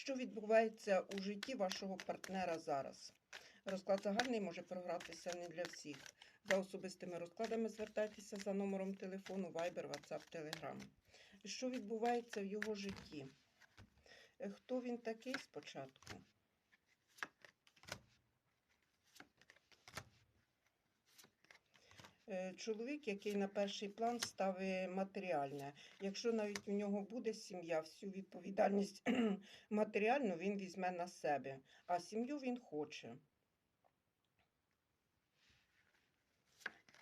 Що відбувається у житті вашого партнера зараз? Розклад загальний може програтися не для всіх. За особистими розкладами звертайтеся за номером телефону Viber, WhatsApp, Telegram. Що відбувається в його житті? Е, Хто він такий спочатку? Чоловік, який на перший план ставить матеріальне. Якщо навіть у нього буде сім'я, всю відповідальність матеріальну він візьме на себе, а сім'ю він хоче.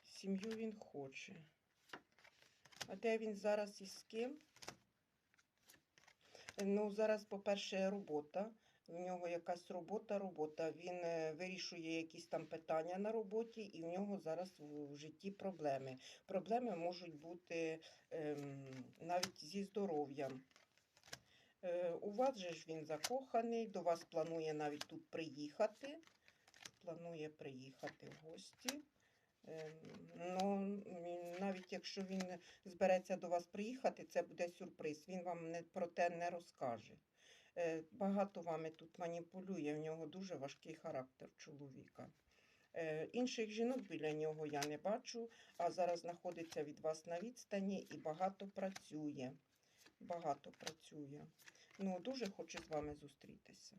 Сім'ю він хоче. А де він зараз і з ким? Е, Ну, зараз, по-перше, робота. В нього якась робота, робота. Він е, вирішує якісь там питання на роботі, і в нього зараз в житті проблеми. Проблеми можуть бути ем, навіть зі здоров'ям. Е, у вас же ж він закоханий, до вас планує навіть тут приїхати. Планує приїхати в гості. Ем, Ну, навіть якщо він збереться до вас приїхати, це буде сюрприз. Він вам не, про те не розкаже. Е, Багато вами тут маніпулює, в нього дуже важкий характер чоловіка. Е, Інших жінок біля нього я не бачу, а зараз знаходиться від вас на відстані і багато працює. Багато працює. Ну, дуже хоче з вами зустрітися.